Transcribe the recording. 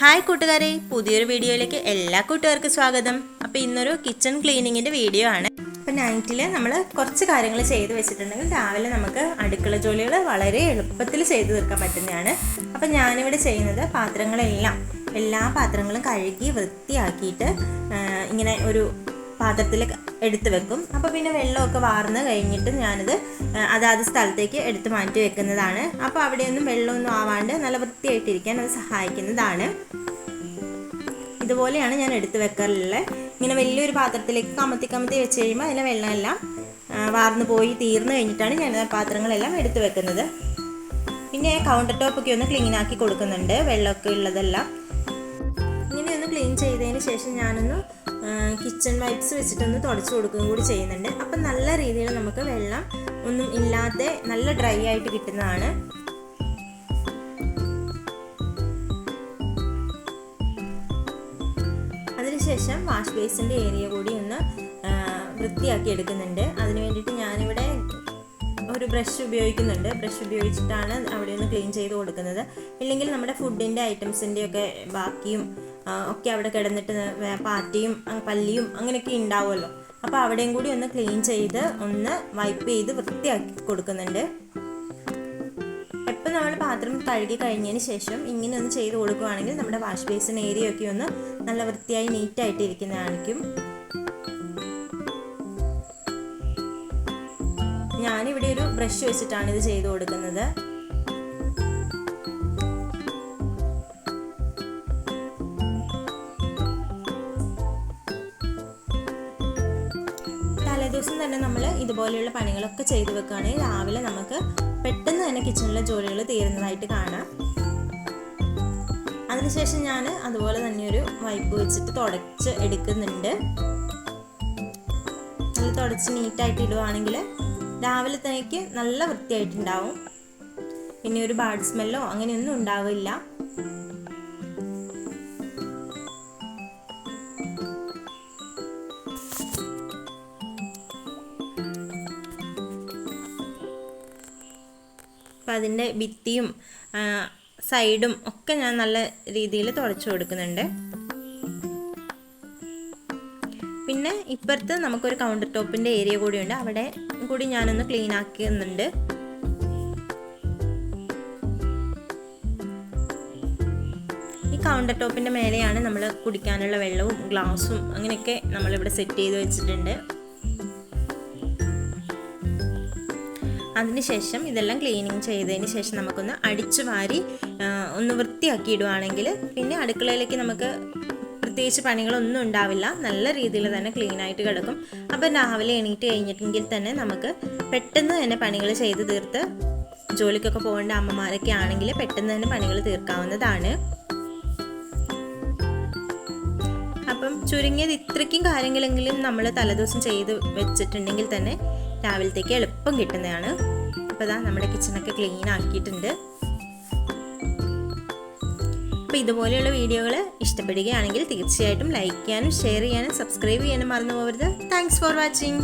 Hi കൂട്ടുകാരെ പുതിയൊരു വീഡിയോയിലേക്ക് എല്ലാ കൂട്ടുകാർക്കും സ്വാഗതം. അപ്പോൾ ഇന്നൊരു കിച്ചൺ ക്ലീനിങ്ങിന്റെ വീഡിയോ ആണ്. അപ്പോൾ നൈറ്റിൽ നമ്മൾ കുറച്ച് കാര്യങ്ങൾ ചെയ്ത് വെച്ചിട്ടുണ്ടെങ്കിൽ രാവിലെ നമുക്ക് അടുക്കള ജോലികൾ വളരെ എളുപ്പത്തിൽ ചെയ്തു തീർക്കാൻ പറ്റുന്നതാണ്. അപ്പോൾ ഞാനിവിടെ ചെയ്യുന്നത് പാത്രങ്ങളെല്ലാം എല്ലാ പാത്രങ്ങളും കഴുകി വൃത്തിയാക്കിയിട്ട് ഇങ്ങനെ ഒരു പാത്രത്തിൽ എടുത്ത് വെക്കും. അപ്പോൾ പിന്നെ വെള്ളമൊക്കെ വാർന്ന് കഴിഞ്ഞിട്ട് ഞാനിത് അതാത് സ്ഥലത്തേക്ക് എടുത്ത് മാറ്റി വെക്കുന്നതാണ്. അപ്പോൾ അവിടെയൊന്നും വെള്ളമൊന്നും ആവാണ്ട് നല്ല വൃത്തിയായിട്ടിരിക്കാൻ അത് സഹായിക്കുന്നതാണ്. ഇതുപോലെയാണ് ഞാൻ എടുത്ത് വെക്കാറുള്ളത്. ഇങ്ങനെ വലിയൊരു പാത്രത്തിലേക്ക് കമത്തി കമത്തി വെച്ച് കഴിയുമ്പോൾ അതിലെ വെള്ളമെല്ലാം വാർന്നു പോയി തീർന്നു കഴിഞ്ഞിട്ടാണ് ഞാൻ പാത്രങ്ങളെല്ലാം എടുത്ത് വെക്കുന്നത്. പിന്നെ കൗണ്ടർ ടോപ്പൊക്കെ ഒന്ന് ക്ലീൻ ആക്കി കൊടുക്കുന്നുണ്ട്. വെള്ളമൊക്കെ ഉള്ളതെല്ലാം. ക്ലീൻ ചെയ്തതിന് ശേഷം ഞാനൊന്ന് കിച്ചൺ വൈപ്സ് വെച്ചിട്ടൊന്ന് തുടച്ചു കൊടുക്കുകയും കൂടി ചെയ്യുന്നുണ്ട്. അപ്പം നല്ല രീതിയിൽ നമുക്ക് വെള്ളം ഒന്നും ഇല്ലാതെ നല്ല ഡ്രൈ ആയിട്ട് കിട്ടുന്നതാണ്. അതിനുശേഷം വാഷ് ബേസിന്റെ ഏരിയ കൂടി ഒന്ന് വൃത്തിയാക്കി എടുക്കുന്നുണ്ട്. അതിന് വേണ്ടിയിട്ട് ഞാനിവിടെ ഒരു ബ്രഷ് ഉപയോഗിക്കുന്നുണ്ട്. ബ്രഷ് ഉപയോഗിച്ചിട്ടാണ് അവിടെ ഒന്ന് ക്ലീൻ ചെയ്ത് കൊടുക്കുന്നത്. ഇല്ലെങ്കിൽ നമ്മുടെ ഫുഡിന്റെ ഐറ്റംസിന്റെയൊക്കെ ബാക്കിയും ഒക്കെ അവിടെ കിടന്നിട്ട് പാറ്റയും പല്ലിയും അങ്ങനെയൊക്കെ ഉണ്ടാവുമല്ലോ. അപ്പോൾ അവിടെയും കൂടി ഒന്ന് ക്ലീൻ ചെയ്ത് ഒന്ന് വൈപ്പ് ചെയ്ത് വൃത്തിയാക്കി കൊടുക്കുന്നുണ്ട്. എപ്പോൾ നമ്മൾ പാത്രം കഴുകി കഴിഞ്ഞതിന് ശേഷം ഇങ്ങനെ ഒന്ന് ചെയ്ത് കൊടുക്കുകയാണെങ്കിൽ നമ്മുടെ വാഷ് ബേസിൻ ഏരിയ ഒക്കെ ഒന്ന് നല്ല വൃത്തിയായി നീറ്റായിട്ട് ഇരിക്കുന്നതായിരിക്കും. ഞാനിവിടെ ഒരു ബ്രഷ് വെച്ചിട്ടാണ് ഇത് ചെയ്ത് കൊടുക്കുന്നത്. തലേദിവസം തന്നെ നമ്മൾ ഇതുപോലെയുള്ള പണികളൊക്കെ ചെയ്തു വെക്കുകയാണെങ്കിൽ രാവിലെ നമുക്ക് പെട്ടെന്ന് തന്നെ കിച്ചണിലെ ജോലികൾ തീരുന്നതായിട്ട് കാണാം. അതിനുശേഷം ഞാൻ അതുപോലെ തന്നെ ഒരു വൈപ്പ് വെച്ചിട്ട് തുടച്ച് എടുക്കുന്നുണ്ട്. നല്ല തുടച്ച് നീറ്റായിട്ട് ഇടുവാണെങ്കിൽ രാവിലെ തേക്ക് നല്ല വൃത്തിയായിട്ടുണ്ടാവും. പിന്നെ ഒരു ബാഡ് സ്മെല്ലോ അങ്ങനെയൊന്നും ഉണ്ടാവില്ല. അപ്പം അതിന്റെ ഭിത്തിയും സൈഡും ഒക്കെ ഞാൻ നല്ല രീതിയിൽ തുടച്ചു കൊടുക്കുന്നുണ്ട്. പിന്നെ ഇപ്പുറത്ത് നമുക്കൊരു കൗണ്ടർ ടോപ്പിന്റെ ഏരിയ കൂടിയുണ്ട്. അവിടെ കൂടി ഞാനൊന്ന് ക്ലീൻ ആക്കുന്നുണ്ട് ഈ കൗണ്ടർ ടോപ്പിന്റെ മേലെയാണ് നമ്മൾ കുടിക്കാനുള്ള വെള്ളവും ഗ്ലാസും അങ്ങനെയൊക്കെ നമ്മളിവിടെ സെറ്റ് ചെയ്ത് വെച്ചിട്ടുണ്ട്. അതിനുശേഷം ഇതെല്ലാം ക്ലീനിങ് ചെയ്തതിന് ശേഷം നമുക്കൊന്ന് അടിച്ചു വാരി ഒന്ന് വൃത്തിയാക്കി ഇടുവാണെങ്കിൽ പിന്നെ അടുക്കളയിലേക്ക് നമുക്ക് പ്രത്യേകിച്ച് പണികളൊന്നും ഉണ്ടാവില്ല. നല്ല രീതിയിൽ തന്നെ ക്ലീൻ ആയിട്ട് കിടക്കും. അപ്പം രാവിലെ എണീറ്റ് കഴിഞ്ഞിട്ടെങ്കിൽ തന്നെ നമുക്ക് പെട്ടെന്ന് തന്നെ പണികൾ ചെയ്ത് തീർത്ത് ജോലിക്കൊക്കെ പോകേണ്ട അമ്മമാരൊക്കെ ആണെങ്കിൽ പെട്ടെന്ന് തന്നെ പണികൾ തീർക്കാവുന്നതാണ്. അപ്പം ചുരുങ്ങിയത് ഇത്രയ്ക്കും കാര്യങ്ങളെങ്കിലും നമ്മൾ തലേദിവസം ചെയ്ത് വെച്ചിട്ടുണ്ടെങ്കിൽ തന്നെ രാവിലത്തേക്ക് എളുപ്പം കിട്ടുന്നതാണ്. അപ്പോൾ ഇതാ നമ്മുടെ കിച്ചണൊക്കെ ക്ലീൻ ആക്കിയിട്ടുണ്ട്. അപ്പോൾ ഇതുപോലെയുള്ള വീഡിയോകൾ ഇഷ്ടപ്പെടുകയാണെങ്കിൽ തീർച്ചയായിട്ടും ലൈക്ക് ചെയ്യാനും ഷെയർ ചെയ്യാനും സബ്സ്ക്രൈബ് ചെയ്യാനും മറന്നു പോകരുത്. Thanks for watching